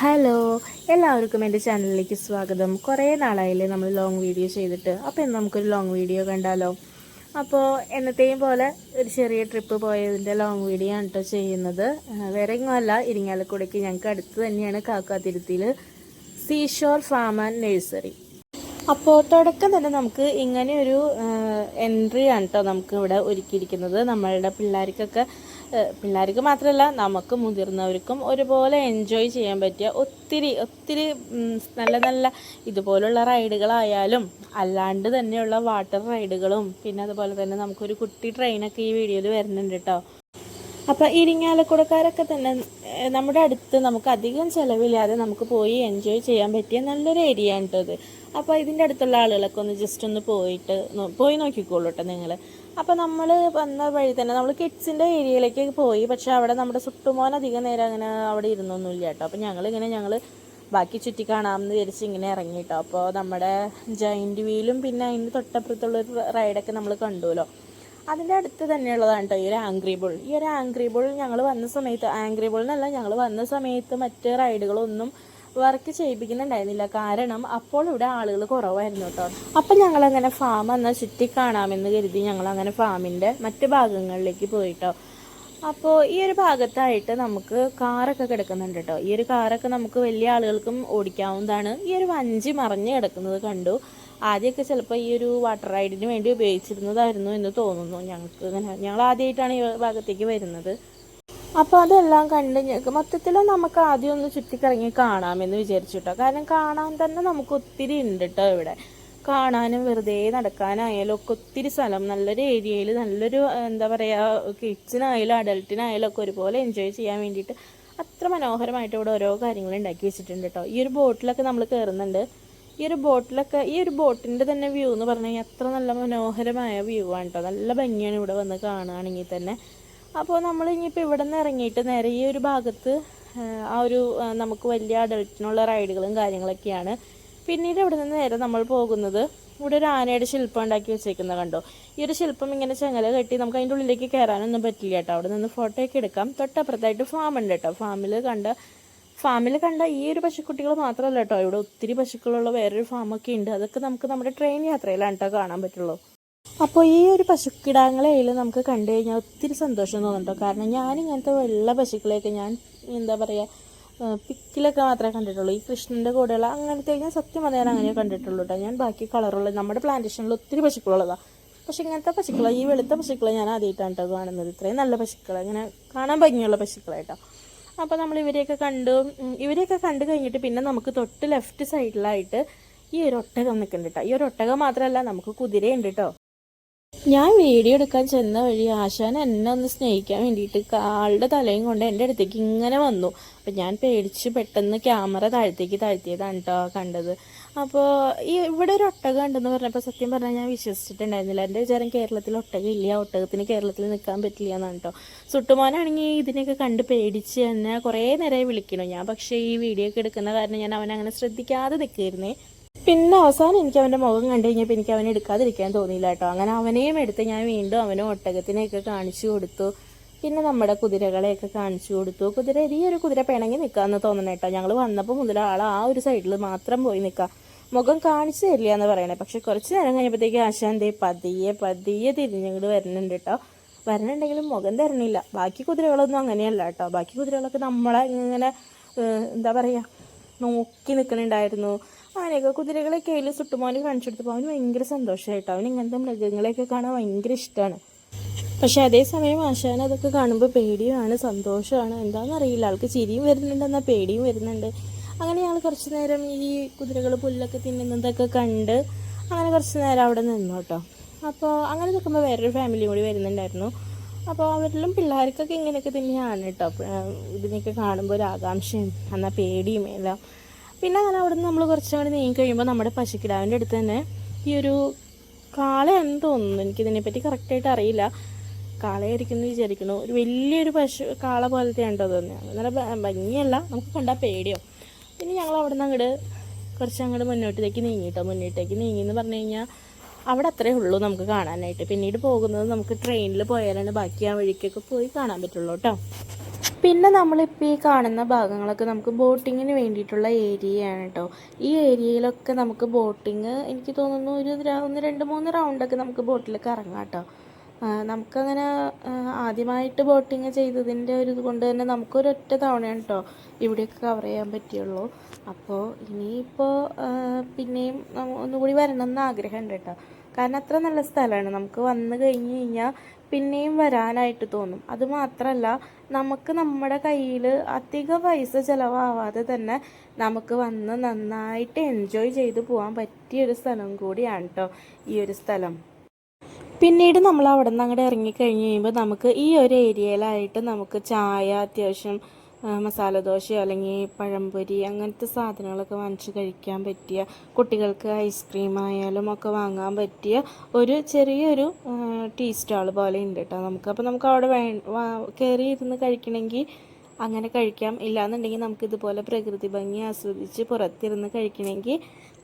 Hello എല്ലാവർക്കും എന്റെ ചാനലിലേക്ക് സ്വാഗതം. കുറേ നാളായില്ലേ നമ്മൾ ലോങ് വീഡിയോ ചെയ്തിട്ട്. അപ്പോൾ ഇന്ന് നമുക്കൊരു ലോങ് വീഡിയോ കണ്ടാലോ? അപ്പോൾ എന്നത്തെയും പോലെ ഒരു ചെറിയ ട്രിപ്പ് പോയതിന്റെ ലോങ് വീഡിയോ ആണ് കേട്ടോ ചെയ്യുന്നത്. വേറെ എങ്ങുമല്ല ഇരിങ്ങാലക്കുടയ്ക്ക് ഞങ്ങൾക്ക് അടുത്ത് തന്നെയാണ് കാക്കാതിരുത്തിയിൽ സീഷോർ ഫാം ആൻഡ് നഴ്സറി അപ്പോൾ തുടക്കം തന്നെ നമുക്ക് ഇങ്ങനെ ഒരു എൻട്രി ആണ് കേട്ടോ നമുക്ക് ഇവിടെ ഒരുക്കിയിരിക്കുന്നത്. നമ്മളുടെ പിള്ളേർക്കൊക്കെ പിള്ളേർക്ക് മാത്രമല്ല നമുക്ക് മുതിർന്നവർക്കും ഒരുപോലെ എൻജോയ് ചെയ്യാൻ പറ്റിയ ഒത്തിരി ഒത്തിരി നല്ല നല്ല ഇതുപോലുള്ള റൈഡുകളായാലും അല്ലാണ്ട് തന്നെയുള്ള വാട്ടർ റൈഡുകളും പിന്നെ അതുപോലെ തന്നെ നമുക്കൊരു കുട്ടി ട്രെയിനൊക്കെ ഈ വീഡിയോയിൽ വരുന്നുണ്ട് കേട്ടോ അപ്പോൾ ഇരിങ്ങാലക്കുടക്കാരൊക്കെ തന്നെ നമ്മുടെ അടുത്ത് നമുക്ക് അധികം ചിലവില്ലാതെ നമുക്ക് പോയി എൻജോയ് ചെയ്യാൻ പറ്റിയ നല്ലൊരു ഏരിയ ആണ് കേട്ടോ ഇത്. അപ്പോൾ ഇതിന്റെ അടുത്തുള്ള ആളുകളൊക്കെ ഒന്ന് ജസ്റ്റ് ഒന്ന് പോയിട്ട് പോയി നോക്കിക്കോളൂ കേട്ടോ നിങ്ങൾ അപ്പോൾ നമ്മൾ വന്ന വഴി തന്നെ നമ്മൾ കിഡ്സിന്റെ ഏരിയയിലേക്ക് പോയി. പക്ഷേ അവിടെ നമ്മുടെ സുട്ടുമോൻ അധികം നേരം അങ്ങനെ അവിടെ ഇരുന്നൊന്നുമില്ല കേട്ടോ. അപ്പോൾ ഞങ്ങളിങ്ങനെ ഞങ്ങൾ ബാക്കി ചുറ്റി കാണാമെന്ന് വിചാരിച്ച് ഇങ്ങനെ ഇറങ്ങി കേട്ടോ. അപ്പോൾ നമ്മുടെ ജൈന്റ് വീലും പിന്നെ അതിന് തൊട്ടപ്പുറത്തുള്ള ഒരു റൈഡൊക്കെ നമ്മൾ കണ്ടുവല്ലോ. അതിന്റെ അടുത്ത് തന്നെയുള്ളതാണ് കേട്ടോ ഈ ഒരു ആംഗ്രി ബുൾ ഈ ഒരു ആംഗ്രി ബുൾ ഞങ്ങൾ വന്ന സമയത്ത് ആംഗ്രി ബുൾ എന്നല്ല ഞങ്ങൾ വന്ന സമയത്ത് മറ്റ് റൈഡുകളൊന്നും വർക്ക് ചെയ്യിപ്പിക്കുന്നുണ്ടായിരുന്നില്ല. കാരണം അപ്പോൾ ഇവിടെ ആളുകൾ കുറവായിരുന്നു കേട്ടോ. അപ്പം ഞങ്ങൾ അങ്ങനെ ഫാം എന്നാൽ ചുറ്റി കാണാമെന്ന് കരുതി ഞങ്ങൾ അങ്ങനെ ഫാമിന്റെ മറ്റ് ഭാഗങ്ങളിലേക്ക് പോയിട്ടോ. അപ്പോൾ ഈ ഒരു ഭാഗത്തായിട്ട് നമുക്ക് കാറൊക്കെ കിടക്കുന്നുണ്ട് കേട്ടോ. ഈ ഒരു കാറൊക്കെ നമുക്ക് വലിയ ആളുകൾക്കും ഓടിക്കാവുന്നതാണ്. ഈ ഒരു വഞ്ചി മറിഞ്ഞ് കിടക്കുന്നത് കണ്ടു. ആദ്യമൊക്കെ ചിലപ്പോൾ ഈ ഒരു വാട്ടർ റൈഡിന് വേണ്ടി ഉപയോഗിച്ചിരുന്നതായിരുന്നു എന്ന് തോന്നുന്നു ഞങ്ങൾക്ക് ഞങ്ങൾ ആദ്യമായിട്ടാണ് ഈ ഭാഗത്തേക്ക് വരുന്നത്. അപ്പോൾ അതെല്ലാം കണ്ട് മൊത്തത്തിൽ നമുക്ക് ആദ്യം ഒന്ന് ചുറ്റിക്കറങ്ങി കാണാമെന്ന് വിചാരിച്ചു കേട്ടോ കാരണം കാണാൻ തന്നെ നമുക്ക് ഒത്തിരി ഉണ്ട് കേട്ടോ ഇവിടെ. കാണാനും വെറുതെ നടക്കാനായാലും ഒക്കെ ഒത്തിരി സ്ഥലം നല്ലൊരു ഏരിയയിൽ നല്ലൊരു എന്താ പറയുക കിഡ്സിനായാലും അഡൽട്ടിനായാലും ഒക്കെ ഒരുപോലെ എൻജോയ് ചെയ്യാൻ വേണ്ടിയിട്ട് അത്ര മനോഹരമായിട്ട് ഇവിടെ ഓരോ കാര്യങ്ങളും ഉണ്ടാക്കി വെച്ചിട്ടുണ്ട് കേട്ടോ ഈ ഒരു ബോട്ടിലൊക്കെ നമ്മൾ കയറുന്നുണ്ട് ഈ ഒരു ബോട്ടിലൊക്കെ ഈ ഒരു ബോട്ടിന്റെ തന്നെ വ്യൂ എന്ന് പറഞ്ഞു കഴിഞ്ഞാൽ അത്ര നല്ല മനോഹരമായ വ്യൂ ആണ് കേട്ടോ നല്ല ഭംഗിയാണ് ഇവിടെ വന്ന് കാണുകയാണെങ്കിൽ തന്നെ. അപ്പോൾ നമ്മൾ ഇനിയിപ്പോൾ ഇവിടെ നിന്ന് ഇറങ്ങിയിട്ട് നേരെ ഈ ഒരു ഭാഗത്ത് ആ, ഒരു നമുക്ക് വലിയ അഡൾട്ടിനുള്ള റൈഡുകളും കാര്യങ്ങളൊക്കെയാണ്. പിന്നീട് ഇവിടെ നിന്ന് നേരെ നമ്മൾ പോകുന്നത് ഇവിടെ ഒരു ആനയുടെ ശില്പം ഉണ്ടാക്കി വെച്ചേക്കുന്നത് കണ്ടോ? ഈ ഒരു ശില്പം ഇങ്ങനെ ചങ്ങല കെട്ടി നമുക്ക് അതിന്റെ ഉള്ളിലേക്ക് കയറാനൊന്നും പറ്റില്ല കേട്ടോ. അവിടെ നിന്ന് ഫോട്ടോ ഒക്കെ എടുക്കാം. തൊട്ടപ്പുറത്തായിട്ട് ഫാം ഉണ്ട് കേട്ടോ. ഫാമിൽ കണ്ട ഫാമിൽ കണ്ട ഈ ഒരു പശുക്കുട്ടികൾ മാത്രമല്ല കേട്ടോ. ഇവിടെ ഒത്തിരി പശുക്കളുള്ള വേറൊരു ഫാമൊക്കെ ഉണ്ട്. അതൊക്കെ നമുക്ക് നമ്മുടെ ട്രെയിൻ യാത്രയിലാണ് കേട്ടോ കാണാൻ പറ്റുള്ളൂ. അപ്പോൾ ഈ ഒരു പശുക്കിടാങ്ങളെയിൽ നമുക്ക് കണ്ടു കഴിഞ്ഞാൽ ഒത്തിരി സന്തോഷം തോന്നുന്നുണ്ടോ കാരണം ഞാൻ ഇങ്ങനത്തെ വെള്ള പശുക്കളെയൊക്കെ ഞാൻ എന്താ പറയുക പിക്കിലൊക്കെ മാത്രമേ കണ്ടിട്ടുള്ളൂ. ഈ കൃഷ്ണന്റെ കൂടെയുള്ള അങ്ങനത്തെ ഞാൻ സത്യം പറഞ്ഞാൽ അങ്ങനെ കണ്ടിട്ടുള്ളൂ കേട്ടോ ഞാൻ ബാക്കി കളറുള്ള നമ്മുടെ പ്ലാന്റേഷനിൽ ഒത്തിരി പശുക്കളുള്ളതാണ് പക്ഷെ ഇങ്ങനത്തെ പശുക്കളെ ഈ വെളുത്ത പശുക്കളെ ഞാൻ ആദ്യമായിട്ടാണ് കേട്ടോ കാണുന്നത്. ഇത്രയും നല്ല പശുക്കളെ. ഇങ്ങനെ കാണാൻ ഭംഗിയുള്ള പശുക്കളായിട്ടോ അപ്പോൾ നമ്മൾ ഇവരെയൊക്കെ കണ്ടു. ഇവരെയൊക്കെ കണ്ടു കഴിഞ്ഞിട്ട് പിന്നെ നമുക്ക് തൊട്ട് ലെഫ്റ്റ് സൈഡിലായിട്ട് ഈ ഒരു ഒട്ടകം നിൽക്കുന്നുണ്ട് കേട്ടോ ഈ ഒരു ഒട്ടകം മാത്രമല്ല നമുക്ക് കുതിരയുണ്ട് കേട്ടോ ഞാൻ വീഡിയോ എടുക്കാൻ ചെന്ന വഴി ആശാൻ എന്നെ ഒന്ന് സ്നേഹിക്കാൻ വേണ്ടിയിട്ട് ആളുടെ തലയും കൊണ്ട് എന്റെ അടുത്തേക്ക് ഇങ്ങനെ വന്നു. അപ്പം ഞാൻ പേടിച്ച് പെട്ടെന്ന് ക്യാമറ താഴത്തേക്ക് താഴ്ത്തിയതാണ് കേട്ടോ കണ്ടത്. അപ്പോൾ ഈ ഇവിടെ ഒരു ഒട്ടകം ഉണ്ടെന്ന് പറഞ്ഞപ്പോൾ സത്യം പറഞ്ഞാൽ ഞാൻ വിശ്വസിച്ചിട്ടുണ്ടായിരുന്നില്ല. എന്റെ വിചാരം കേരളത്തിൽ ഒട്ടകം ഇല്ല. ഒട്ടകത്തിന് കേരളത്തിൽ നിൽക്കാൻ പറ്റില്ല എന്നാണ് കേട്ടോ സുട്ടുമോനാണെങ്കിൽ ഇതിനെയൊക്കെ കണ്ട് പേടിച്ച് എന്നെ കുറേ നേരമായി വിളിക്കണു ഞാൻ പക്ഷേ ഈ വീഡിയോ ഒക്കെ എടുക്കുന്ന കാരണം ഞാൻ അവനങ്ങനെ ശ്രദ്ധിക്കാതെ നിൽക്കുകയായിരുന്നേ പിന്നെ അവസാനം എനിക്ക് അവന്റെ മുഖം കണ്ടു കഴിഞ്ഞപ്പോൾ എനിക്ക് അവനെ എടുക്കാതിരിക്കാൻ തോന്നിയില്ല കേട്ടോ. അങ്ങനെ അവനെയും എടുത്ത് ഞാൻ വീണ്ടും അവനെ ഒട്ടകത്തിനെയൊക്കെ കാണിച്ചു കൊടുത്തു. പിന്നെ നമ്മുടെ കുതിരകളെയൊക്കെ കാണിച്ചു കൊടുത്തു. കുതിര ഈ ഒരു കുതിര പിണങ്ങി നിൽക്കാമെന്ന് തോന്നണം കേട്ടോ. ഞങ്ങൾ വന്നപ്പോൾ മുതൽ ആൾ ആ ഒരു സൈഡിൽ മാത്രം പോയി നിൽക്കാം മുഖം കാണിച്ചു തരില്ല എന്ന് പറയണേ. പക്ഷെ കുറച്ച് നേരം കഴിഞ്ഞപ്പോഴത്തേക്ക് ആശാന്തേ പതിയെ പതിയെ തിരിഞ്ഞിങ്ങോട്ട് വരുന്നുണ്ട് കേട്ടോ. വരണുണ്ടെങ്കിലും മുഖം തരണില്ല. ബാക്കി കുതിരകളൊന്നും അങ്ങനെയല്ല കേട്ടോ. ബാക്കി കുതിരകളൊക്കെ നമ്മളെ ഇങ്ങനെ എന്താ പറയുക നോക്കി നിൽക്കുന്നുണ്ടായിരുന്നു അങ്ങനെയൊക്കെ കുതിരകളെ കയ്യിൽ സുട്ടുമോനെ കാണിച്ചു കൊടുത്തപ്പോൾ അവന് ഭയങ്കര സന്തോഷമായിട്ടോ അവന് ഇങ്ങനത്തെ മൃഗങ്ങളെയൊക്കെ കാണാൻ ഭയങ്കര ഇഷ്ടമാണ് പക്ഷെ അതേസമയം ആശാൻ അതൊക്കെ കാണുമ്പോൾ പേടിയുമാണ് സന്തോഷമാണ് എന്താണെന്നറിയില്ല ആൾക്ക് ചിരിയും വരുന്നുണ്ട് എന്നാൽ പേടിയും വരുന്നുണ്ട്. അങ്ങനെ ഞങ്ങൾ കുറച്ച് നേരം ഈ കുതിരകൾ പുല്ലൊക്കെ തിന്നുന്നതൊക്കെ കണ്ട് അങ്ങനെ കുറച്ച് നേരം അവിടെ നിന്നു കേട്ടോ. അപ്പോൾ അങ്ങനെ നിൽക്കുമ്പോൾ വേറൊരു ഫാമിലി കൂടി വരുന്നുണ്ടായിരുന്നു. അപ്പോൾ അവരിലും പിള്ളേർക്കൊക്കെ ഇങ്ങനെയൊക്കെ തന്നെയാണ് കേട്ടോ. ഇതിനൊക്കെ കാണുമ്പോൾ ഒരു ആകാംക്ഷയും എന്നാൽ പേടിയും എല്ലാം. പിന്നെ അങ്ങനെ അവിടെ നിന്ന് നമ്മൾ കുറച്ചും കൂടി നീങ്ങി കഴിയുമ്പോൾ നമ്മുടെ പശുക്കിടാവിന്റെ അടുത്ത് തന്നെ ഈ ഒരു കാളയാണെന്ന് തോന്നുന്നു. എനിക്കിതിനെപ്പറ്റി കറക്റ്റായിട്ട് അറിയില്ല. കാളയായിരിക്കും എന്ന് വിചാരിക്കുന്നു. ഒരു വലിയൊരു പശു കാള പോലത്തെ ഉണ്ടോ തോന്നുന്നത് നല്ല ഭംഗിയല്ല. നമുക്ക് കണ്ടാൽ പേടിയോ? പിന്നെ ഞങ്ങൾ അവിടെ നിന്ന് അങ്ങോട്ട് കുറച്ച് അങ്ങോട്ട് മുന്നോട്ടേക്ക് നീങ്ങിട്ടോ മുന്നോട്ടേക്ക് നീങ്ങി എന്ന് പറഞ്ഞു കഴിഞ്ഞാൽ അവിടെ അത്രേ ഉള്ളൂ നമുക്ക് കാണാനായിട്ട്. പിന്നീട് പോകുന്നത് നമുക്ക് ട്രെയിനിൽ പോയാലാണ്. ബാക്കി ആ വഴിക്കൊക്കെ പോയി കാണാൻ പറ്റുള്ളൂ കേട്ടോ പിന്നെ നമ്മളിപ്പോൾ ഈ കാണുന്ന ഭാഗങ്ങളൊക്കെ നമുക്ക് ബോട്ടിങ്ങിന് വേണ്ടിയിട്ടുള്ള ഏരിയയാണ് കേട്ടോ ഈ ഏരിയയിലൊക്കെ നമുക്ക് ബോട്ടിങ് എനിക്ക് തോന്നുന്നു ഒരു ഒന്ന് രണ്ട് മൂന്ന് റൗണ്ടൊക്കെ നമുക്ക് ബോട്ടിൽ കറങ്ങാം കേട്ടോ നമുക്കങ്ങനെ ആദ്യമായിട്ട് ബോട്ടിങ് ചെയ്തതിന്റെ ഒരു ഇത് കൊണ്ട് തന്നെ നമുക്കൊരൊറ്റ തവണയാണ് കേട്ടോ ഇവിടെയൊക്കെ കവർ ചെയ്യാൻ പറ്റുള്ളൂ അപ്പോൾ ഇനിയിപ്പോൾ പിന്നെയും ഒന്നുകൂടി വരണം എന്ന് ആഗ്രഹമുണ്ട് കേട്ടോ കാരണം അത്ര നല്ല സ്ഥലമാണ്. നമുക്ക് വന്നു കഴിഞ്ഞ് കഴിഞ്ഞാൽ പിന്നെയും വരാനായിട്ട് തോന്നും. അത് മാത്രമല്ല നമുക്ക് നമ്മുടെ കയ്യിൽ അധിക പൈസ ചിലവാവാതെ തന്നെ നമുക്ക് വന്ന് നന്നായിട്ട് എൻജോയ് ചെയ്ത് പോകാൻ പറ്റിയ ഒരു സ്ഥലം കൂടിയാണ് കേട്ടോ ഈ ഒരു സ്ഥലം. പിന്നീട് നമ്മൾ അവിടെ നിന്ന് അങ്ങോട്ട് ഇറങ്ങിക്കഴിഞ്ഞ് കഴിയുമ്പോൾ നമുക്ക് ഈ ഒരു ഏരിയയിലായിട്ട് നമുക്ക് ചായ അത്യാവശ്യം മസാല ദോശയോ അല്ലെങ്കിൽ പഴംപൊരി അങ്ങനത്തെ സാധനങ്ങളൊക്കെ വാങ്ങിച്ച് കഴിക്കാൻ പറ്റിയ കുട്ടികൾക്ക് ഐസ്ക്രീം ആയാലും ഒക്കെ വാങ്ങാൻ പറ്റിയ ഒരു ചെറിയൊരു ടീ സ്റ്റാൾ പോലെ ഉണ്ട് കേട്ടോ നമുക്ക്. അപ്പോൾ നമുക്ക് അവിടെ വേ കയറി ഇരുന്ന് കഴിക്കണമെങ്കിൽ അങ്ങനെ കഴിക്കാം. ഇല്ലാന്നുണ്ടെങ്കിൽ നമുക്ക് ഇതുപോലെ പ്രകൃതി ഭംഗി ആസ്വദിച്ച് പുറത്തിരുന്ന് കഴിക്കണമെങ്കിൽ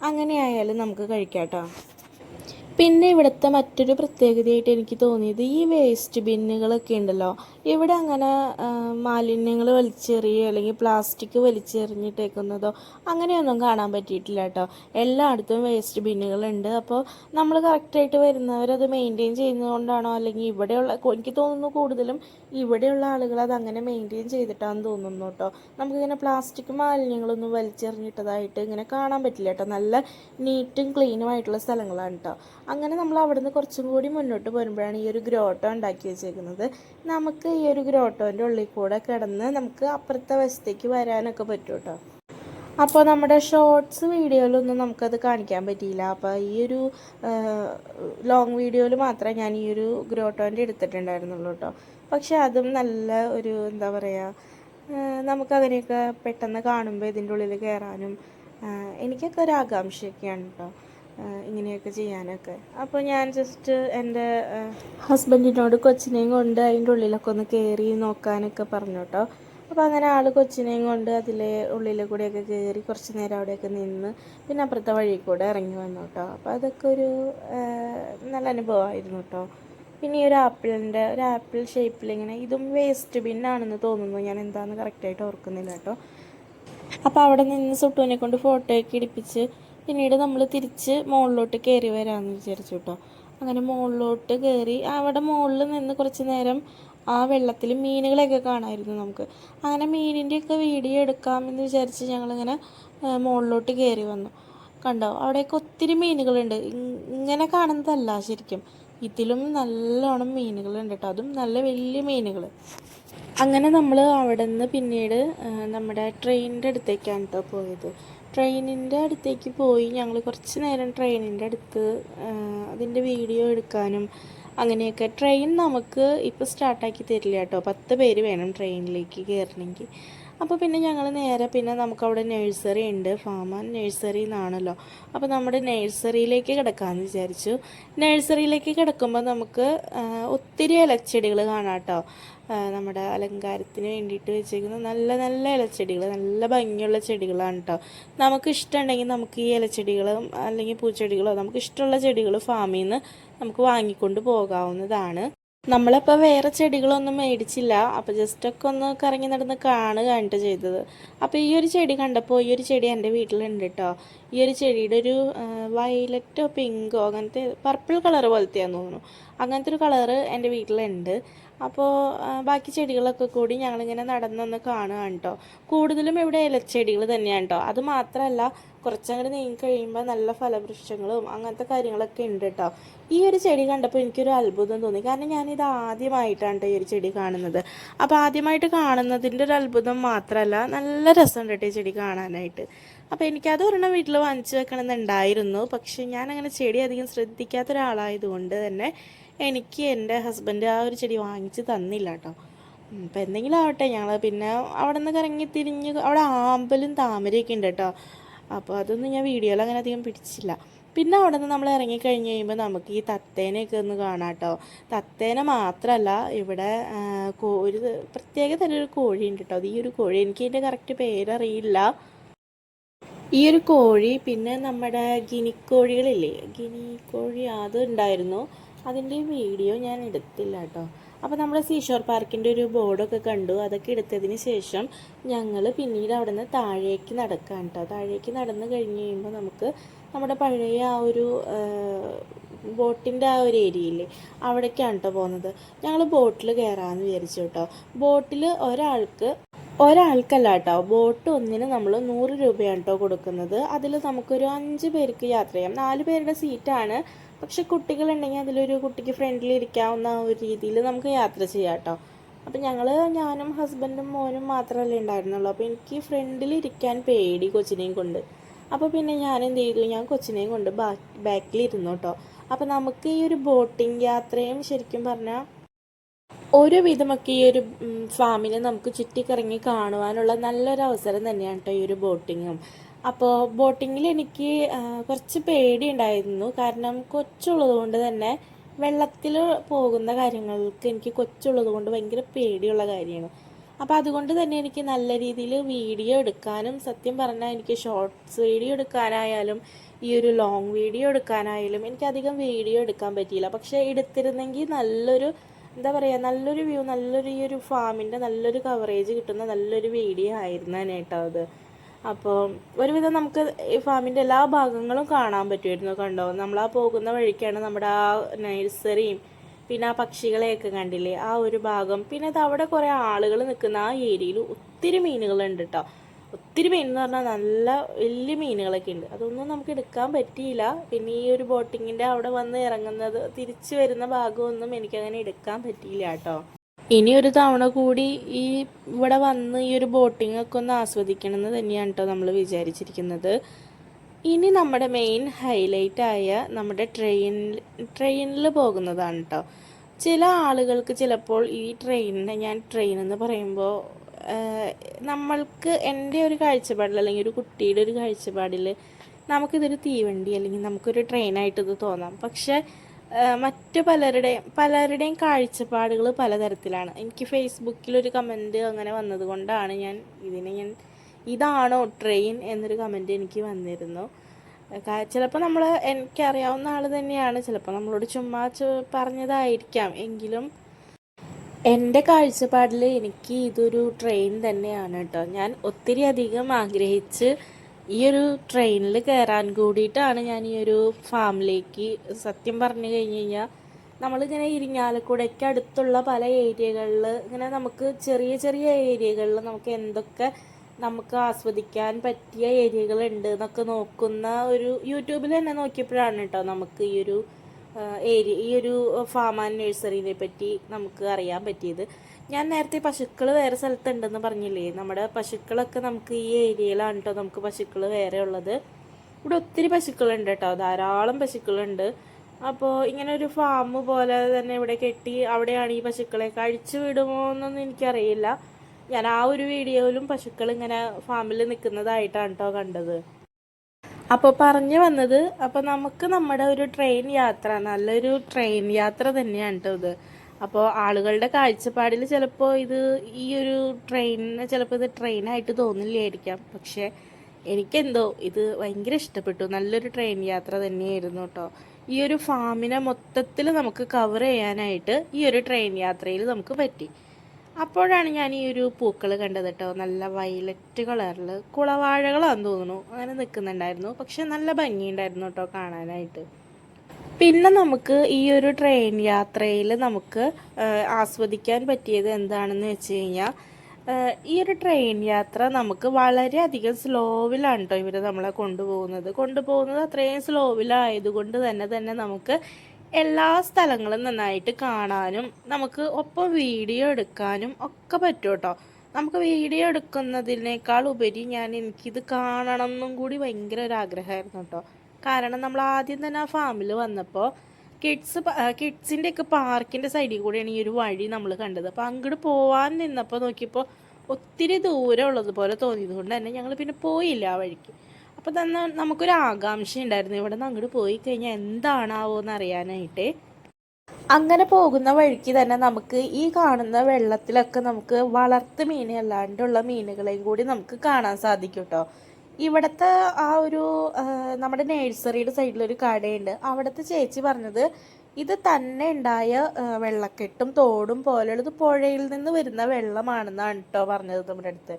അങ്ങനെ ആയാലും നമുക്ക് കഴിക്കാം കേട്ടോ. പിന്നെ ഇവിടുത്തെ മറ്റൊരു പ്രത്യേകതയായിട്ട് എനിക്ക് തോന്നിയത് ഈ വേസ്റ്റ് ബിന്നുകളൊക്കെ ഉണ്ടല്ലോ. ഇവിടെ അങ്ങനെ മാലിന്യങ്ങൾ വലിച്ചെറിയുക അല്ലെങ്കിൽ പ്ലാസ്റ്റിക് വലിച്ചെറിഞ്ഞിട്ടേക്കുന്നതോ അങ്ങനെയൊന്നും കാണാൻ പറ്റിയിട്ടില്ല കേട്ടോ. എല്ലായിടത്തും വേസ്റ്റ് ബിന്നുകളുണ്ട്. അപ്പോൾ നമ്മൾ കറക്റ്റായിട്ട് വരുന്നവരത് മെയിന്റെയിൻ ചെയ്യുന്നതുകൊണ്ടാണോ? അല്ലെങ്കിൽ ഇവിടെയുള്ള എനിക്ക് തോന്നുന്നു കൂടുതലും ഇവിടെയുള്ള ആളുകൾ അത് അങ്ങനെ മെയിന്റെയിൻ ചെയ്തിട്ടാണെന്ന് തോന്നുന്നു കേട്ടോ. നമുക്കിങ്ങനെ പ്ലാസ്റ്റിക് മാലിന്യങ്ങളൊന്നും വലിച്ചെറിഞ്ഞിട്ടതായിട്ട് ഇങ്ങനെ കാണാൻ പറ്റില്ല കേട്ടോ. നല്ല നീറ്റും ക്ലീനും ആയിട്ടുള്ള സ്ഥലങ്ങളാണ് കേട്ടോ. അങ്ങനെ നമ്മൾ അവിടുന്ന് കുറച്ചും കൂടി മുന്നോട്ട് പോരുമ്പോഴാണ് ഈ ഒരു ഗ്രോട്ടോ ഉണ്ടാക്കി വെച്ചേക്കുന്നത്. നമുക്ക് ഈ ഒരു ഗ്രോട്ടോന്റെ ഉള്ളിൽ കൂടെ കിടന്ന് നമുക്ക് അപ്പുറത്തെ വശത്തേക്ക് വരാനൊക്കെ പറ്റും കേട്ടോ അപ്പോൾ നമ്മുടെ ഷോർട്സ് വീഡിയോയിലൊന്നും നമുക്കത് കാണിക്കാൻ പറ്റിയില്ല. അപ്പോൾ ഈ ഒരു ലോങ് വീഡിയോയിൽ മാത്രമേ ഞാൻ ഈ ഒരു ഗ്രോട്ടോന്റെ എടുത്തിട്ടുണ്ടായിരുന്നുള്ളൂ കേട്ടോ പക്ഷേ അതും നല്ല ഒരു എന്താ പറയുക നമുക്കതിനെയൊക്കെ പെട്ടെന്ന് കാണുമ്പോൾ ഇതിന്റെ ഉള്ളിൽ കയറാനും എനിക്കൊക്കെ ഒരു ആകാംക്ഷയൊക്കെയാണ് കേട്ടോ ഇങ്ങനെയൊക്കെ ചെയ്യാനൊക്കെ. അപ്പോൾ ഞാൻ ജസ്റ്റ് എന്റെ ഹസ്ബൻഡിനോട് കൊച്ചിനെയും കൊണ്ട് അതിന്റെ ഉള്ളിലൊക്കെ ഒന്ന് കയറി നോക്കാനൊക്കെ പറഞ്ഞു കേട്ടോ അപ്പോൾ അങ്ങനെ ആൾ കൊച്ചിനെയും കൊണ്ട് അതിലെ ഉള്ളിൽ കൂടെയൊക്കെ കയറി കുറച്ച് നേരം അവിടെയൊക്കെ നിന്ന് പിന്നെ അപ്പുറത്തെ വഴി കൂടെ ഇറങ്ങി വന്നു കേട്ടോ അപ്പോൾ അതൊക്കെ ഒരു നല്ല അനുഭവമായിരുന്നു കേട്ടോ പിന്നെ ഈ ഒരു ആപ്പിളിന്റെ ഒരു ആപ്പിൾ ഷേപ്പിൽ ഇങ്ങനെ ഇതും വേസ്റ്റ് ബിന്നാണെന്ന് തോന്നുന്നു. ഞാൻ എന്താണെന്ന് കറക്റ്റായിട്ട് ഓർക്കുന്നില്ല കേട്ടോ അപ്പോൾ അവിടെ നിന്ന് സുട്ടുവിനെ കൊണ്ട് ഫോട്ടോയൊക്കെ ഇടിപ്പിച്ച് പിന്നീട് നമ്മൾ തിരിച്ച് മുകളിലോട്ട് കയറി വരാമെന്ന് വിചാരിച്ചു കേട്ടോ അങ്ങനെ മുകളിലോട്ട് കയറി അവിടെ മുകളിൽ നിന്ന് കുറച്ച് നേരം ആ വെള്ളത്തിൽ മീനുകളെയൊക്കെ കാണാമായിരുന്നു നമുക്ക്. അങ്ങനെ മീനിന്റെയൊക്കെ വീഡിയോ എടുക്കാമെന്ന് വിചാരിച്ച് ഞങ്ങളിങ്ങനെ മുകളിലോട്ട് കയറി വന്നു. കണ്ടോ? അവിടെയൊക്കെ ഒത്തിരി മീനുകളുണ്ട്. ഇങ്ങനെ കാണുന്നതല്ല ശരിക്കും. ഇതിലും നല്ലോണം മീനുകളുണ്ട് കേട്ടോ അതും നല്ല വലിയ മീനുകൾ അങ്ങനെ നമ്മൾ അവിടെ നിന്ന് പിന്നീട് നമ്മുടെ ട്രെയിനിന്റെ അടുത്തേക്കാണ് കേട്ടോ പോയത്. ട്രെയിനിന്റെ അടുത്തേക്ക് പോയി. ഞങ്ങൾ കുറച്ച് നേരം ട്രെയിനിന്റെ അടുത്ത് അതിന്റെ വീഡിയോ എടുക്കാനും അങ്ങനെയൊക്കെ. ട്രെയിൻ നമുക്ക് ഇപ്പോൾ സ്റ്റാർട്ടാക്കി തരില്ല കേട്ടോ. പത്ത് പേര് വേണം ട്രെയിനിലേക്ക് കയറണമെങ്കിൽ. അപ്പോൾ പിന്നെ ഞങ്ങൾ നേരെ പിന്നെ നമുക്കവിടെ നഴ്സറി ഉണ്ട്. ഫാം ആൻഡ് നഴ്സറി എന്നാണല്ലോ. അപ്പോൾ നമ്മുടെ നഴ്സറിയിലേക്ക് കിടക്കാമെന്ന് വിചാരിച്ചു. നഴ്സറിയിലേക്ക് കിടക്കുമ്പോൾ നമുക്ക് ഒത്തിരി ഇലച്ചെടികൾ കാണാം കേട്ടോ. നമ്മുടെ അലങ്കാരത്തിന് വേണ്ടിയിട്ട് വെച്ചേക്കുന്ന. നല്ല നല്ല ഇലച്ചെടികൾ നല്ല ഭംഗിയുള്ള ചെടികളാണ് കേട്ടോ നമുക്ക് ഇഷ്ടമുണ്ടെങ്കിൽ നമുക്ക് ഈ ഇലച്ചെടികളും അല്ലെങ്കിൽ പൂച്ചെടികളോ നമുക്ക് ഇഷ്ടമുള്ള ചെടികൾ ഫാമിൽ നിന്ന് നമുക്ക് വാങ്ങിക്കൊണ്ട് പോകാവുന്നതാണ്. നമ്മളിപ്പോൾ വേറെ ചെടികളൊന്നും മേടിച്ചില്ല. അപ്പോൾ ജസ്റ്റ് ഒക്കെ ഒന്ന് കറങ്ങി നടന്ന് കാണുകയാണ് ചെയ്തത്. അപ്പോൾ ഈ ഒരു ചെടി കണ്ടപ്പോൾ ഈ ഒരു ചെടി എന്റെ വീട്ടിലുണ്ട് കേട്ടോ ഈ ഒരു ചെടിയുടെ ഒരു വയലറ്റോ പിങ്കോ അങ്ങനത്തെ പർപ്പിൾ കളർ പോലത്തെയാന്ന് തോന്നുന്നു. അങ്ങനത്തെ ഒരു കളറ് എന്റെ വീട്ടിലുണ്ട്. അപ്പോൾ ബാക്കി ചെടികളൊക്കെ കൂടി ഞങ്ങളിങ്ങനെ നടന്നൊന്ന് കാണുകയാണ് കേട്ടോ കൂടുതലും ഇവിടെ ഇലച്ചെടികൾ തന്നെയാണ് കേട്ടോ അത് മാത്രമല്ല കുറച്ചങ്ങോട്ട് നീങ്ങി കഴിയുമ്പോൾ നല്ല ഫലവൃക്ഷങ്ങളും അങ്ങനത്തെ കാര്യങ്ങളൊക്കെ ഉണ്ട് കേട്ടോ ഈ ഒരു ചെടി കണ്ടപ്പോൾ എനിക്കൊരു അത്ഭുതം തോന്നി. കാരണം ഞാനിത് ആദ്യമായിട്ടാണ് ഈ ഒരു ചെടി കാണുന്നത്. അപ്പോൾ ആദ്യമായിട്ട് കാണുന്നതിന്റെ ഒരു അത്ഭുതം മാത്രമല്ല നല്ല രസമുണ്ട് കേട്ടോ ഈ ചെടി കാണാനായിട്ട്. അപ്പോൾ എനിക്കത് ഒരെണ്ണം വീട്ടിൽ വാങ്ങിച്ചു വെക്കണമെന്നുണ്ടായിരുന്നു. പക്ഷേ ഞാനങ്ങനെ ചെടി അധികം ശ്രദ്ധിക്കാത്ത ഒരാളായതുകൊണ്ട് തന്നെ എനിക്ക് എന്റെ ഹസ്ബൻഡ് ആ ഒരു ചെടി വാങ്ങിച്ച് തന്നില്ല കേട്ടോ. അപ്പം എന്തെങ്കിലും ആവട്ടെ ഞങ്ങൾ പിന്നെ അവിടെ നിന്ന് കറങ്ങി തിരിഞ്ഞ് അവിടെ ആമ്പലും താമരയൊക്കെ ഉണ്ട് കേട്ടോ. അപ്പോൾ അതൊന്നും ഞാൻ വീഡിയോയിൽ അങ്ങനെ അധികം പിടിച്ചില്ല. പിന്നെ അവിടെ നിന്ന് നമ്മൾ ഇറങ്ങിക്കഴിഞ്ഞ് കഴിയുമ്പോൾ നമുക്ക് ഈ തത്തേനെയൊക്കെ ഒന്ന് കാണാം കേട്ടോ. തത്തേനെ മാത്രമല്ല ഇവിടെ ഒരു പ്രത്യേക തരം ഒരു കോഴിയുണ്ട് കേട്ടോ. അത് ഈ ഒരു കോഴി. എനിക്ക് ഇതിന്റെ കറക്റ്റ് പേരറിയില്ല. ഈ ഒരു കോഴി പിന്നെ നമ്മുടെ ഗിനിക്കോഴികളില്ലേ ഗിനി കോഴി അത് ഉണ്ടായിരുന്നു. അതിന്റെ വീഡിയോ ഞാൻ എടുത്തില്ല കേട്ടോ. അപ്പോൾ നമ്മുടെ സീഷോർ പാർക്കിന്റെ ഒരു ബോർഡൊക്കെ കണ്ടു. അതൊക്കെ എടുത്തതിന് ശേഷം ഞങ്ങൾ പിന്നീട് അവിടെ നിന്ന് താഴേക്ക് നടക്കാൻ കേട്ടോ. താഴേക്ക് നടന്നു കഴിഞ്ഞ് കഴിയുമ്പോൾ നമുക്ക് നമ്മുടെ പഴയ ആ ഒരു ബോട്ടിന്റെ ആ ഒരു ഏരിയയില്ലേ അവിടേക്കാണ് കേട്ടോ പോകുന്നത്. ഞങ്ങൾ ബോട്ടിൽ കയറാമെന്ന് വിചാരിച്ചു കേട്ടോ. ബോട്ടിൽ ഒരാൾക്ക് ഒരാൾക്കല്ല കേട്ടോ ബോട്ട് ഒന്നിന് നമ്മൾ നൂറ് രൂപയാണ് കേട്ടോ കൊടുക്കുന്നത്. അതിൽ നമുക്കൊരു അഞ്ച് പേർക്ക് യാത്ര ചെയ്യാം. നാല് പേരുടെ സീറ്റാണ്. പക്ഷെ കുട്ടികളുണ്ടെങ്കിൽ അതിലൊരു കുട്ടിക്ക് ഫ്രണ്ട്ലി ഇരിക്കാവുന്ന ഒരു രീതിയിൽ നമുക്ക് യാത്ര ചെയ്യാം കേട്ടോ അപ്പം ഞങ്ങൾ ഞാനും ഹസ്ബൻഡും മോനും മാത്രമല്ലേ ഉണ്ടായിരുന്നുള്ളൂ. അപ്പോൾ എനിക്ക് ഫ്രണ്ടിൽ ഇരിക്കാൻ പേടി കൊച്ചിനെയും കൊണ്ട്. അപ്പോൾ പിന്നെ ഞാൻ എന്ത് ചെയ്തു? ഞാൻ കൊച്ചിനെയും കൊണ്ട് ബാക്കിൽ ഇരുന്നു കേട്ടോ അപ്പോൾ നമുക്ക് ഈ ഒരു ബോട്ടിംഗ് യാത്രയും ശരിക്കും പറഞ്ഞാൽ ഒരു വിധമൊക്കെ ഈ ഒരു ഫാമിനെ നമുക്ക് ചുറ്റിക്കറങ്ങി കാണുവാനുള്ള നല്ലൊരു അവസരം തന്നെയാണ് കേട്ടോ ഈ ഒരു ബോട്ടിങ്ങും. അപ്പോൾ ബോട്ടിങ്ങിൽ എനിക്ക് കുറച്ച് പേടി ഉണ്ടായിരുന്നു കാരണം കൊച്ചുള്ളത് കൊണ്ട് തന്നെ വെള്ളത്തിൽ പോകുന്ന കാര്യങ്ങൾക്ക് എനിക്ക് കൊച്ചുള്ളത് കൊണ്ട് ഭയങ്കര പേടിയുള്ള കാര്യമാണ്. അപ്പോൾ അതുകൊണ്ട് തന്നെ എനിക്ക് നല്ല രീതിയിൽ വീഡിയോ എടുക്കാനും സത്യം പറഞ്ഞാൽ എനിക്ക് ഷോർട്ട്സ് വീഡിയോ എടുക്കാനായാലും ഈ ഒരു ലോങ് വീഡിയോ എടുക്കാനായാലും എനിക്കധികം വീഡിയോ എടുക്കാൻ പറ്റിയില്ല. പക്ഷേ എടുത്തിരുന്നെങ്കിൽ നല്ലൊരു എന്താ പറയുക നല്ലൊരു വ്യൂ നല്ലൊരു ഈ ഒരു ഫാമിന്റെ നല്ലൊരു കവറേജ് കിട്ടുന്ന നല്ലൊരു വീഡിയോ ആയിരുന്നു കേട്ടോ അത്. അപ്പോൾ ഒരുവിധം നമുക്ക് ഈ ഫാമിന്റെ എല്ലാ ഭാഗങ്ങളും കാണാൻ പറ്റുമായിരുന്നു കണ്ടോ? നമ്മൾ ആ പോകുന്ന വഴിക്കാണ് നമ്മുടെ ആ നഴ്സറിയും പിന്നെ ആ പക്ഷികളെയൊക്കെ കണ്ടില്ലേ? ആ ഒരു ഭാഗം. പിന്നെ അത് അവിടെ കുറേ ആളുകൾ നിൽക്കുന്ന ആ ഏരിയയിൽ ഒത്തിരി മീനുകളുണ്ട് കേട്ടോ. ഒത്തിരി മീൻ എന്ന് പറഞ്ഞാൽ നല്ല വലിയ മീനുകളൊക്കെ ഉണ്ട് അതൊന്നും നമുക്ക് എടുക്കാൻ പറ്റിയില്ല. പിന്നെ ഈ ഒരു ബോട്ടിങ്ങിന്റെ അവിടെ വന്ന് ഇറങ്ങുന്നത് തിരിച്ചു വരുന്ന ഭാഗമൊന്നും എനിക്കങ്ങനെ എടുക്കാൻ പറ്റിയില്ല കേട്ടോ. ഇനി ഒരു തവണ കൂടി ഈ ഇവിടെ വന്ന് ഈ ഒരു ബോട്ടിംഗ് ഒക്കെ ഒന്ന് ആസ്വദിക്കണം എന്ന് തന്നെയാണ് കേട്ടോ നമ്മൾ വിചാരിച്ചിരിക്കുന്നത്. ഇനി നമ്മുടെ മെയിൻ ഹൈലൈറ്റ് ആയ നമ്മുടെ ട്രെയിനിൽ ട്രെയിനിൽ പോകുന്നതാണ് കേട്ടോ. ചില ആളുകൾക്ക് ചിലപ്പോൾ ഈ ട്രെയിനിനെ ഞാൻ ട്രെയിൻ എന്ന് പറയുമ്പോൾ നമ്മൾക്ക് എന്റെ ഒരു കാഴ്ചപ്പാടിൽ അല്ലെങ്കിൽ ഒരു കുട്ടിയുടെ ഒരു കാഴ്ചപ്പാടിൽ നമുക്കിതൊരു തീവണ്ടി അല്ലെങ്കിൽ നമുക്കൊരു ട്രെയിനായിട്ട് ഇത് തോന്നാം. പക്ഷേ മറ്റു പലരുടെയും പലരുടെയും കാഴ്ചപ്പാടുകൾ പലതരത്തിലാണ്. എനിക്ക് ഫേസ്ബുക്കിലൊരു കമന്റ് അങ്ങനെ വന്നതുകൊണ്ടാണ് ഞാൻ ഇതിനെ ഞാൻ ഇതാണോ ട്രെയിൻ എന്നൊരു കമന്റ് എനിക്ക് വന്നിരുന്നു. ചിലപ്പോൾ നമ്മൾ എനിക്കറിയാവുന്ന ആൾ തന്നെയാണ്. ചിലപ്പോൾ നമ്മളോട് ചുമ്മാ പറഞ്ഞതായിരിക്കാം. എങ്കിലും എന്റെ കാഴ്ചപ്പാടിൽ എനിക്ക് ഇതൊരു ട്രെയിൻ തന്നെയാണ് കേട്ടോ. ഞാൻ ഒത്തിരി അധികം ആഗ്രഹിച്ച് ഈ ഒരു ട്രെയിനിൽ കയറാൻ കൂടിയിട്ടാണ് ഞാൻ ഈ ഒരു ഫാമിലേക്ക് സത്യം പറഞ്ഞു കഴിഞ്ഞ് കഴിഞ്ഞാൽ നമ്മളിങ്ങനെ ഇരിങ്ങാലക്കുടയ്ക്ക് അടുത്തുള്ള പല ഏരിയകളിൽ ഇങ്ങനെ നമുക്ക് ചെറിയ ചെറിയ ഏരിയകളിൽ നമുക്ക് എന്തൊക്കെ നമുക്ക് ആസ്വദിക്കാൻ പറ്റിയ ഏരിയകളുണ്ട് എന്നൊക്കെ നോക്കുന്ന ഒരു യൂട്യൂബിൽ തന്നെ നോക്കിയപ്പോഴാണ് കേട്ടോ നമുക്ക് ഈ ഒരു ഏരിയ ഈ ഒരു ഫാം ആൻഡ് നഴ്സറിനെ പറ്റി നമുക്ക് അറിയാൻ പറ്റിയത്. ഞാൻ നേരത്തെ പശുക്കൾ വേറെ സ്ഥലത്തുണ്ടെന്ന് പറഞ്ഞില്ലേ? നമ്മുടെ പശുക്കളൊക്കെ നമുക്ക് ഈ ഏരിയയിലാണ് കേട്ടോ നമുക്ക് പശുക്കൾ വേറെ ഉള്ളത്. ഇവിടെ ഒത്തിരി പശുക്കളുണ്ട് കേട്ടോ ധാരാളം പശുക്കളുണ്ട്. അപ്പോൾ ഇങ്ങനെ ഒരു ഫാം പോലെ തന്നെ ഇവിടെ കെട്ടി അവിടെയാണ് ഈ പശുക്കളെ കഴിച്ചു വിടുമോ എന്നൊന്നും എനിക്കറിയില്ല. ഞാൻ ആ ഒരു വീഡിയോയിലും പശുക്കൾ ഇങ്ങനെ ഫാമിൽ നിൽക്കുന്നതായിട്ടാണ് കേട്ടോ കണ്ടത്. അപ്പോൾ പറഞ്ഞു വന്നത് അപ്പോൾ നമുക്ക് നമ്മുടെ ഒരു ട്രെയിൻ യാത്ര നല്ലൊരു ട്രെയിൻ യാത്ര തന്നെയാണ് കേട്ടോ ഇത്. അപ്പോൾ ആളുകളുടെ കാഴ്ചപ്പാടിൽ ചിലപ്പോൾ ഇത് ഈ ഒരു ട്രെയിനിന് ചിലപ്പോൾ ഇത് ട്രെയിനായിട്ട് തോന്നില്ലായിരിക്കാം. പക്ഷേ എനിക്കെന്തോ ഇത് ഭയങ്കര ഇഷ്ടപ്പെട്ടു. നല്ലൊരു ട്രെയിൻ യാത്ര തന്നെയായിരുന്നു കേട്ടോ ഈ ഒരു ഫാമിനെ മൊത്തത്തിൽ നമുക്ക് കവർ ചെയ്യാനായിട്ട് ഈ ഒരു ട്രെയിൻ യാത്രയിൽ നമുക്ക് പറ്റി. അപ്പോഴാണ് ഞാൻ ഈ ഒരു പൂക്കൾ കണ്ടത് കേട്ടോ. നല്ല വയലറ്റ് കളറിൽ കുളവാഴകളാന്ന് തോന്നുന്നു. അങ്ങനെ നിൽക്കുന്നുണ്ടായിരുന്നു. പക്ഷെ നല്ല ഭംഗിയുണ്ടായിരുന്നു കേട്ടോ കാണാനായിട്ട്. പിന്നെ നമുക്ക് ഈ ഒരു ട്രെയിൻ യാത്രയിൽ നമുക്ക് ആസ്വദിക്കാൻ പറ്റിയത് എന്താണെന്ന് വെച്ച് കഴിഞ്ഞാൽ ഈ ഒരു ട്രെയിൻ യാത്ര നമുക്ക് വളരെയധികം സ്ലോവിലാണ് കേട്ടോ ഇവർ നമ്മളെ കൊണ്ടുപോകുന്നത്. കൊണ്ടുപോകുന്നത് അത്രയും സ്ലോവിലായതുകൊണ്ട് തന്നെ തന്നെ നമുക്ക് എല്ലാ സ്ഥലങ്ങളും നന്നായിട്ട് കാണാനും നമുക്ക് ഒപ്പം വീഡിയോ എടുക്കാനും ഒക്കെ പറ്റും കേട്ടോ. നമുക്ക് വീഡിയോ എടുക്കുന്നതിനേക്കാൾ ഉപരി ഞാൻ എനിക്കിത് കാണണം എന്നും കൂടി ഭയങ്കര ഒരു ആഗ്രഹമായിരുന്നു കേട്ടോ. കാരണം നമ്മൾ ആദ്യം തന്നെ ആ ഫാമിൽ വന്നപ്പോൾ കിഡ്സ് കിഡ്സിന്റെ ഒക്കെ പാർക്കിന്റെ സൈഡിൽ കൂടിയാണ് ഈ ഒരു വഴി നമ്മൾ കണ്ടത്. അപ്പോൾ അങ്ങോട്ട് പോവാൻ നിന്നപ്പോൾ നോക്കിയപ്പോൾ ഒത്തിരി ദൂരം ഉള്ളതുപോലെ തോന്നിയത് കൊണ്ട് തന്നെ ഞങ്ങൾ പിന്നെ പോയില്ല ആ വഴിക്ക്. അപ്പോൾ തന്നെ നമുക്കൊരു ആകാംക്ഷ ഉണ്ടായിരുന്നു ഇവിടെ നിന്ന് അങ്ങോട്ട് പോയി കഴിഞ്ഞാൽ എന്താണാവോ എന്ന് അറിയാനായിട്ട് അങ്ങനെ പോകുന്ന വഴിക്ക് തന്നെ നമുക്ക് ഈ കാണുന്ന വെള്ളത്തിലൊക്കെ നമുക്ക് വളർത്ത് മീൻ അല്ലാണ്ടുള്ള മീനുകളെയും കൂടി നമുക്ക് കാണാൻ സാധിക്കും കേട്ടോ ഇവിടുത്തെ ആ ഒരു നമ്മുടെ നേഴ്സറിയുടെ സൈഡിലൊരു കടയുണ്ട്. അവിടുത്തെ ചേച്ചി പറഞ്ഞത് ഇത് തന്നെ ഉണ്ടായ വെള്ളക്കെട്ടും തോടും പോലെയുള്ളത് പുഴയിൽ നിന്ന് വരുന്ന വെള്ളമാണെന്നാണ് കേട്ടോ പറഞ്ഞത് നമ്മുടെ അടുത്ത്.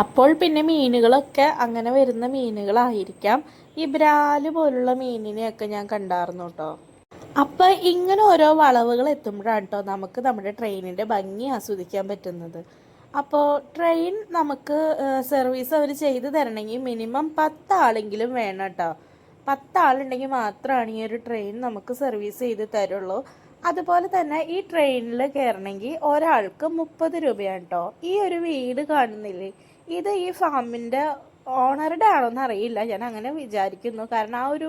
അപ്പോൾ പിന്നെ മീനുകളൊക്കെ അങ്ങനെ വരുന്ന മീനുകളായിരിക്കാം. ഈ ബ്രാൽ പോലുള്ള മീനിനെയൊക്കെ ഞാൻ കണ്ടായിരുന്നു കേട്ടോ അപ്പം ഇങ്ങനെ ഓരോ വളവുകൾ എത്തുമ്പോഴാണ് കേട്ടോ നമുക്ക് നമ്മുടെ ട്രെയിനിന്റെ ഭംഗി ആസ്വദിക്കാൻ പറ്റുന്നത്. അപ്പോൾ ട്രെയിൻ നമുക്ക് സർവീസ് അവർ ചെയ്തു തരണമെങ്കിൽ മിനിമം പത്താളെങ്കിലും വേണം കേട്ടോ പത്താളുണ്ടെങ്കിൽ മാത്രമാണ് ഈ ഒരു ട്രെയിൻ നമുക്ക് സർവീസ് ചെയ്ത് തരുള്ളൂ. അതുപോലെ തന്നെ ഈ ട്രെയിനിൽ കയറണമെങ്കിൽ ഒരാൾക്ക് മുപ്പത് രൂപയാണ് കേട്ടോ ഈ ഒരു വീട് കാണുന്നില്ലേ? ഇത് ഈ ഫാമിന്റെ ഓണറുടെ ആണോന്ന് അറിയില്ല. ഞാൻ അങ്ങനെ വിചാരിക്കുന്നു. കാരണം ആ ഒരു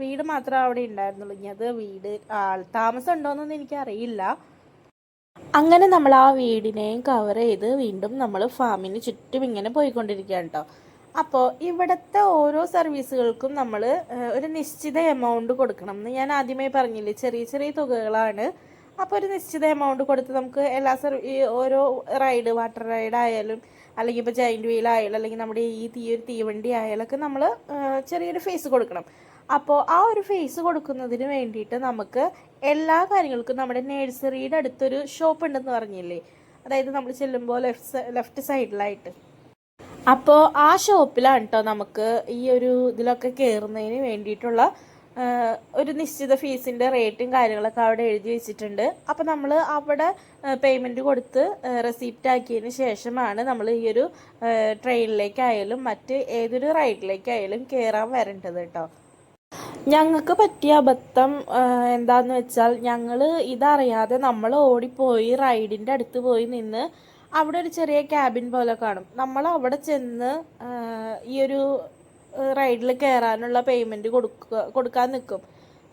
വീട് മാത്രം അവിടെ ഉണ്ടായിരുന്നുള്ളൂ. ഇനി അത് വീട് ആൾ താമസം ഉണ്ടോയെന്നൊന്നും എനിക്കറിയില്ല. അങ്ങനെ നമ്മൾ ആ വീടിനെയും കവർ ചെയ്ത് വീണ്ടും നമ്മൾ ഫാമിന് ചുറ്റും ഇങ്ങനെ പോയിക്കൊണ്ടിരിക്കുകയാണ് കേട്ടോ അപ്പോൾ ഇവിടുത്തെ ഓരോ സർവീസുകൾക്കും നമ്മൾ ഒരു നിശ്ചിത എമൗണ്ട് കൊടുക്കണം എന്ന് ഞാൻ ആദ്യമേ പറഞ്ഞില്ലേ? ചെറിയ ചെറിയ തുകകളാണ്. അപ്പോൾ ഒരു നിശ്ചിത എമൗണ്ട് കൊടുത്ത് നമുക്ക് എല്ലാ സർവീ ഓരോ റൈഡ് വാട്ടർ റൈഡ് ആയാലും അല്ലെങ്കിൽ ഇപ്പോൾ ജൈന്റ് വീൽ ആയാലും അല്ലെങ്കിൽ നമ്മുടെ ഈ തീ ഒരു തീവണ്ടി ആയാലൊക്കെ നമ്മൾ ചെറിയൊരു ഫീസ് കൊടുക്കണം. അപ്പോൾ ആ ഒരു ഫീസ് കൊടുക്കുന്നതിന് വേണ്ടിയിട്ട് നമുക്ക് എല്ലാ കാര്യങ്ങൾക്കും നമ്മുടെ നേഴ്സറിയുടെ അടുത്തൊരു ഷോപ്പ് ഉണ്ടെന്ന് പറഞ്ഞില്ലേ? അതായത് നമ്മൾ ചെല്ലുമ്പോൾ ലെഫ്റ്റ് ലെഫ്റ്റ് സൈഡിലായിട്ട് അപ്പോൾ ആ ഷോപ്പിലാണ് കേട്ടോ നമുക്ക് ഈ ഒരു ഇതിലൊക്കെ കയറുന്നതിന് വേണ്ടിയിട്ടുള്ള ഒരു നിശ്ചിത ഫീസിന്റെ റേറ്റും കാര്യങ്ങളൊക്കെ അവിടെ എഴുതി വെച്ചിട്ടുണ്ട്. അപ്പോൾ നമ്മൾ അവിടെ പേയ്മെന്റ് കൊടുത്ത് റെസിപ്റ്റ് ആക്കിയതിന് ശേഷമാണ് നമ്മൾ ഈ ഒരു ട്രെയിനിലേക്കായാലും മറ്റ് ഏതൊരു റൈഡിലേക്കായാലും കയറാൻ വരേണ്ടത് കേട്ടോ. ഞങ്ങൾക്ക് പറ്റിയ അബദ്ധം എന്താന്ന് വെച്ചാൽ ഞങ്ങൾ ഇതറിയാതെ നമ്മൾ ഓടിപ്പോയി റൈഡിന്റെ അടുത്ത് പോയി നിന്ന് അവിടെ ഒരു ചെറിയ ക്യാബിൻ പോലെ കാണും. നമ്മൾ അവിടെ ചെന്ന് ഈ ഒരു റൈഡിൽ കയറാനുള്ള പേയ്മെന്റ് കൊടുക്കുക കൊടുക്കാൻ നിൽക്കും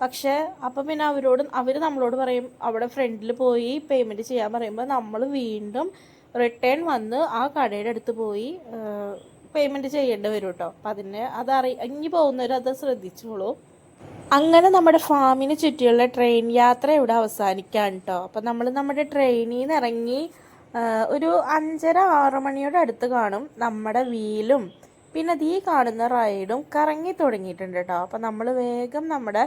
പക്ഷേ അപ്പം പിന്നെ അവരോട് അവർ നമ്മളോട് പറയും അവിടെ ഫ്രണ്ടിൽ പോയി പേയ്മെന്റ് ചെയ്യാൻ പറയുമ്പോൾ നമ്മൾ വീണ്ടും റിട്ടേൺ വന്ന് ആ കടയുടെ അടുത്ത് പോയി പേയ്മെന്റ് ചെയ്യേണ്ടി വരും കേട്ടോ അപ്പം അതിന് അതറി ഇനി പോകുന്നവർ ശ്രദ്ധിച്ചോളൂ. അങ്ങനെ നമ്മുടെ ഫാമിന് ചുറ്റിയുള്ള ട്രെയിൻ യാത്ര ഇവിടെ അവസാനിക്കാൻ കേട്ടോ അപ്പം നമ്മൾ നമ്മുടെ ട്രെയിനിൽ നിന്ന് ഇറങ്ങി ഒരു അഞ്ചര ആറ് മണിയുടെ അടുത്ത് കാണും നമ്മുടെ വീലും പിന്നെ അത് ഈ കാണുന്ന റൈഡും കറങ്ങി തുടങ്ങിയിട്ടുണ്ട് കേട്ടോ അപ്പം നമ്മൾ വേഗം നമ്മുടെ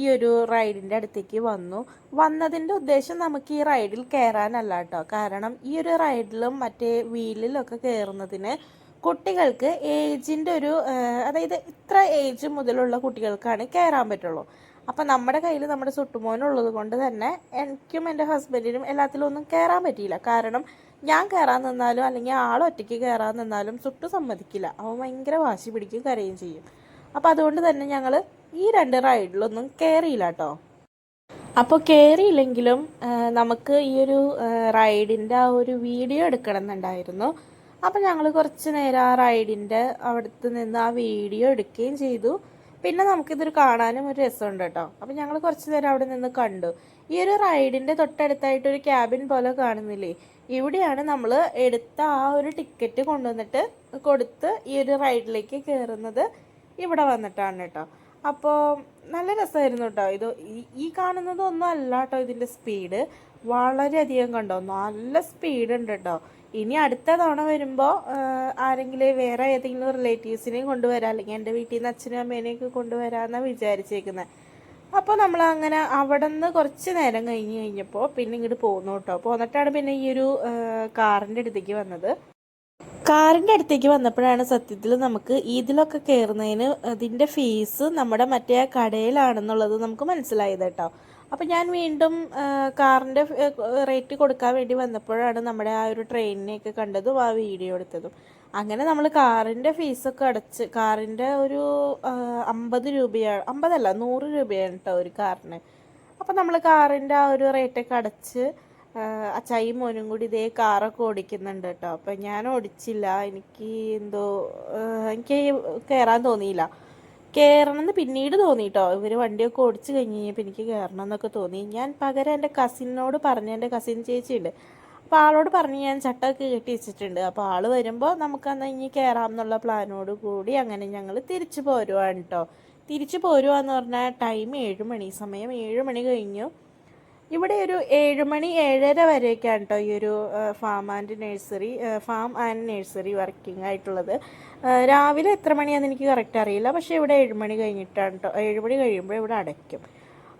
ഈ ഒരു റൈഡിന്റെ അടുത്തേക്ക് വന്നു. വന്നതിന്റെ ഉദ്ദേശം നമുക്ക് ഈ റൈഡിൽ കയറാനല്ല കേട്ടോ കാരണം ഈ ഒരു റൈഡിലും മറ്റേ വീലിലൊക്കെ കയറുന്നതിന് കുട്ടികൾക്ക് ഏജിന്റെ ഒരു അതായത് ഇത്ര ഏജ് മുതലുള്ള കുട്ടികൾക്കാണ് കയറാൻ പറ്റുള്ളൂ. അപ്പം നമ്മുടെ കയ്യിൽ നമ്മുടെ സുട്ടുമോനുള്ളത് കൊണ്ട് തന്നെ എനിക്കും എന്റെ ഹസ്ബൻഡിനും എല്ലാത്തിലും ഒന്നും കയറാൻ പറ്റിയില്ല. കാരണം ഞാൻ കയറാൻ നിന്നാലും അല്ലെങ്കിൽ ആൾ ഒറ്റയ്ക്ക് കയറാൻ നിന്നാലും സുട്ടു സമ്മതിക്കില്ല. അവൻ ഭയങ്കര വാശി പിടിക്കും കരയും ചെയ്യും. അപ്പം അതുകൊണ്ട് തന്നെ ഞങ്ങൾ ഈ രണ്ട് റൈഡിലൊന്നും കയറിയില്ല കേട്ടോ അപ്പോൾ കയറിയില്ലെങ്കിലും നമുക്ക് ഈ ഒരു റൈഡിന്റെ ആ ഒരു വീഡിയോ എടുക്കണം എന്നുണ്ടായിരുന്നു അപ്പോൾ ഞങ്ങൾ കുറച്ച് നേരം ആ റൈഡിന്റെ അവിടുത്തെ നിന്ന് ആ വീഡിയോ എടുക്കുകയും ചെയ്തു. പിന്നെ നമുക്കിതൊരു കാണാനും ഒരു രസമുണ്ട് കേട്ടോ അപ്പോൾ ഞങ്ങൾ കുറച്ച് നേരം അവിടെ നിന്ന് കണ്ടു. ഈ ഒരു റൈഡിന്റെ തൊട്ടടുത്തായിട്ട് ഒരു ക്യാബിൻ പോലെ കാണുന്നില്ലേ? ഇവിടെയാണ് നമ്മൾ എടുത്ത ആ ഒരു ടിക്കറ്റ് കൊണ്ടുവന്നിട്ട് കൊടുത്ത് ഈ ഒരു റൈഡിലേക്ക് കയറുന്നത് ഇവിടെ വന്നിട്ടാണ് കേട്ടോ. അപ്പോൾ നല്ല രസമായിരുന്നു കേട്ടോ. ഇത് ഈ- കാണുന്നതൊന്നും അല്ല കേട്ടോ ഇതിന്റെ സ്പീഡ് വളരെയധികം കണ്ടോ? നല്ല സ്പീഡ് ഉണ്ട് കേട്ടോ. ഇനി അടുത്ത തവണ വരുമ്പോൾ ആരെങ്കിലും വേറെ ഏതെങ്കിലും റിലേറ്റീവ്സിനെയും കൊണ്ടുവരാം അല്ലെങ്കിൽ എന്റെ വീട്ടിൽ നിന്ന് അച്ഛനും അമ്മേനെയൊക്കെ കൊണ്ടുവരാമെന്നാണ് വിചാരിച്ചേക്കുന്നത് അപ്പോൾ നമ്മൾ അങ്ങനെ അവിടെ നിന്ന് കുറച്ച് നേരം കഴിഞ്ഞ് കഴിഞ്ഞപ്പോൾ പിന്നെ ഇങ്ങോട്ട് പോന്നു കേട്ടോ. പോന്നിട്ടാണ് പിന്നെ ഈ ഒരു കാറിന്റെ അടുത്തേക്ക് വന്നത്. കാറിന്റെ അടുത്തേക്ക് വന്നപ്പോഴാണ് സത്യത്തിൽ നമുക്ക് ഇതിലൊക്കെ കയറുന്നതിന് അതിന്റെ ഫീസ് നമ്മുടെ മറ്റേ കടയിലാണെന്നുള്ളത് നമുക്ക് മനസ്സിലായത് കേട്ടോ. അപ്പോൾ ഞാൻ വീണ്ടും കാറിന്റെ റേറ്റ് കൊടുക്കാൻ വേണ്ടി വന്നപ്പോഴാണ് നമ്മുടെ ആ ഒരു ട്രെയിനിനെയൊക്കെ കണ്ടതും ആ വീഡിയോ എടുത്തതും. അങ്ങനെ നമ്മൾ കാറിന്റെ ഫീസൊക്കെ അടച്ച് കാറിന്റെ ഒരു അമ്പത് രൂപയാണ് അമ്പതല്ല നൂറ് രൂപയാണ് കേട്ടോ ഒരു കാറിന്. അപ്പം നമ്മൾ കാറിന്റെ ആ ഒരു റേറ്റൊക്കെ അടച്ച് അച്ചായും മോനും കൂടി ഇതേ കാറൊക്കെ ഓടിക്കുന്നുണ്ട് കേട്ടോ അപ്പം ഞാൻ ഓടിച്ചില്ല. എനിക്ക് എന്തോ എനിക്ക് കയറാൻ തോന്നിയില്ല. കയറണം എന്ന് പിന്നീട് തോന്നി കേട്ടോ ഇവർ വണ്ടിയൊക്കെ ഓടിച്ച് കഴിഞ്ഞ് കഴിഞ്ഞപ്പോൾ എനിക്ക് കയറണം എന്നൊക്കെ തോന്നി. ഞാൻ പകരം എന്റെ കസിനോട് പറഞ്ഞു എന്റെ കസിൻ ചേച്ചിയുണ്ട്. അപ്പോൾ ആളോട് പറഞ്ഞ് ഞാൻ ചട്ടമൊക്കെ കെട്ടി വെച്ചിട്ടുണ്ട്. അപ്പോൾ ആൾ വരുമ്പോൾ നമുക്ക് എന്നാൽ ഇനി കയറാം എന്നുള്ള പ്ലാനോട് കൂടി അങ്ങനെ ഞങ്ങൾ തിരിച്ചു പോരുവാണ് കേട്ടോ തിരിച്ചു പോരുവാന്ന് പറഞ്ഞാൽ ടൈം ഏഴ് മണി. സമയം ഏഴ് മണി കഴിഞ്ഞു. ഇവിടെ ഒരു ഏഴുമണി ഏഴര വരെയൊക്കെയാണ് കേട്ടോ ഈ ഒരു farm and nursery farm and nursery working ആയിട്ടുള്ളത്. രാവിലെ എത്ര മണിയാണെന്ന് എനിക്ക് കറക്റ്റ് അറിയില്ല. പക്ഷേ ഇവിടെ ഏഴുമണി കഴിഞ്ഞിട്ടാണ് കേട്ടോ ഏഴുമണി കഴിയുമ്പോൾ ഇവിടെ അടയ്ക്കും.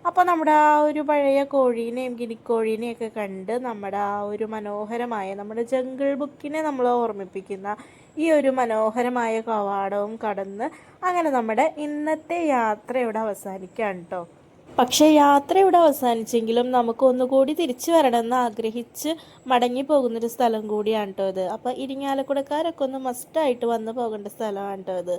അപ്പോൾ നമ്മുടെ ആ ഒരു പഴയ കോഴീനെയും ഗിനിക്കോഴീനെയൊക്കെ കണ്ട് നമ്മുടെ ആ ഒരു മനോഹരമായ നമ്മുടെ ജംഗിൾ ബുക്കിനെ നമ്മൾ ഓർമ്മിപ്പിക്കുന്ന ഈ ഒരു മനോഹരമായ കവാടവും കടന്ന് അങ്ങനെ നമ്മുടെ ഇന്നത്തെ യാത്ര ഇവിടെ അവസാനിക്കുകയാണ് കേട്ടോ പക്ഷേ യാത്ര ഇവിടെ അവസാനിച്ചെങ്കിലും നമുക്ക് ഒന്നുകൂടി തിരിച്ചു വരണമെന്ന് ആഗ്രഹിച്ച് മടങ്ങി പോകുന്നൊരു സ്ഥലം കൂടിയാണ് കേട്ടോ ഇത്. അപ്പോൾ ഇരിങ്ങാലക്കുടക്കാരൊക്കെ ഒന്ന് മസ്റ്റായിട്ട് വന്ന് പോകേണ്ട സ്ഥലമാണ് കേട്ടോ ഇത്.